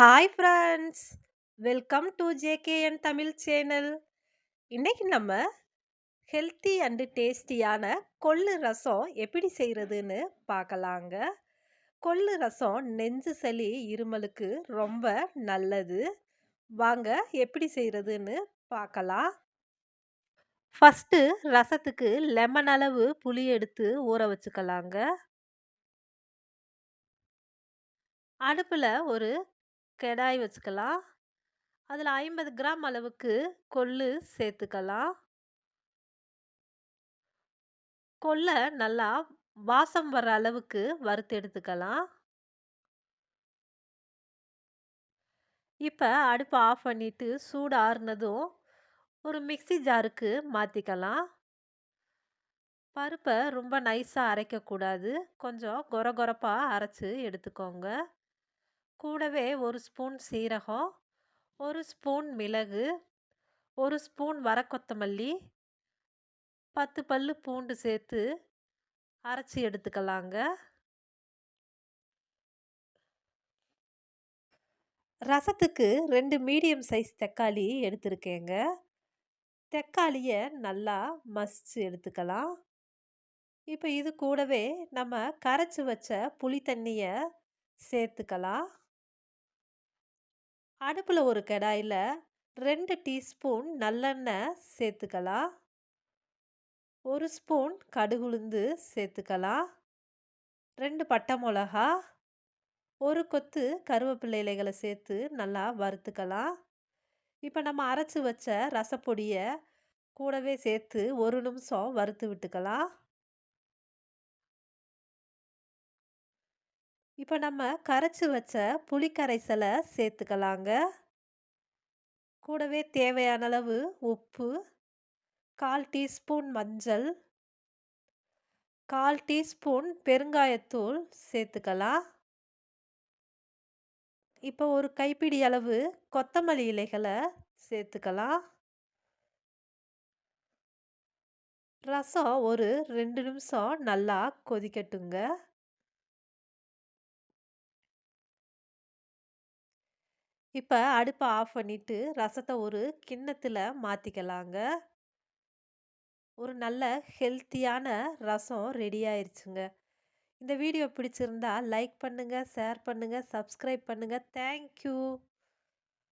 Hi friends welcome to JKN Tamil channel இன்றைக்கி நம்ம healthy and டேஸ்டியான கொள்ளு ரசம் எப்படி செய்கிறதுன்னு பார்க்கலாங்க. கொள்ளு ரசம் நெஞ்சு சளி இருமலுக்கு ரொம்ப நல்லது. வாங்க எப்படி செய்கிறதுன்னு பார்க்கலாம். ஃபஸ்ட்டு ரசத்துக்கு லெமன் அளவு புளி எடுத்து ஊற வச்சுக்கலாங்க. அடுப்பில் ஒரு கடாய் வச்சுக்கலாம். அதில் ஐம்பது கிராம் அளவுக்கு கொள்ளு சேர்த்துக்கலாம். கொள்ளை நல்லா வாசம் வர்ற அளவுக்கு வறுத்து எடுத்துக்கலாம். இப்போ அடுப்பை ஆஃப் பண்ணிவிட்டு சூடு ஆறுனதும் ஒரு மிக்சி ஜாருக்கு மாற்றிக்கலாம் பருப்பை ரொம்ப நைஸாக அரைக்கக்கூடாது. கொஞ்சம் கொர கொரப்பாக அரைச்சி எடுத்துக்கோங்க. கூடவே ஒரு ஸ்பூன் சீரகம் ஒரு ஸ்பூன் மிளகு ஒரு ஸ்பூன் வரக்கொத்தமல்லி பத்து பல்லு பூண்டு சேர்த்து அரைச்சி எடுத்துக்கலாங்க. ரசத்துக்கு ரெண்டு மீடியம் சைஸ் தக்காளி எடுத்திருக்கேங்க. தக்காளியை நல்லா மசிச்சு எடுத்துக்கலாம். இப்போ இது கூடவே நம்ம கரைச்சி வச்ச புளி தண்ணியை சேர்த்துக்கலாம். அடுப்பில் ஒரு கடாயில் ரெண்டு டீஸ்பூன் நல்லெண்ணெய் சேர்த்துக்கலாம். ஒரு ஸ்பூன் கடுகுளுந்து சேர்த்துக்கலாம். ரெண்டு பட்டை மிளகா ஒரு கொத்து கருவேப்பிலை இலைகளை சேர்த்து நல்லா வறுத்துக்கலாம். இப்போ நம்ம அரைச்சி வச்ச ரசப்பொடியை கூடவே சேர்த்து ஒரு நிமிஷம் வறுத்து விட்டுக்கலாம். இப்போ நம்ம கரைச்சி வச்ச புளிக்கரைசலை சேர்த்துக்கலாங்க கூடவே தேவையான அளவு உப்பு கால் டீஸ்பூன் மஞ்சள் கால் டீஸ்பூன் பெருங்காயத்தூள் சேர்த்துக்கலாம் இப்போ ஒரு கைப்பிடி அளவு கொத்தமல்லி இலைகளை சேர்த்துக்கலாம் ரசம் ஒரு ரெண்டு நிமிஷம் நல்லா கொதிக்கட்டுங்க. இப்போ அடுப்பை ஆஃப் பண்ணிவிட்டு ரசத்தை ஒரு கிண்ணத்தில் மாற்றிக்கலாங்க ஒரு நல்ல ஹெல்த்தியான ரசம் ரெடி ஆயிடுச்சுங்க இந்த வீடியோ பிடிச்சிருந்தா லைக் பண்ணுங்கள் ஷேர் பண்ணுங்கள் சப்ஸ்கிரைப் பண்ணுங்கள் தேங்க்யூ.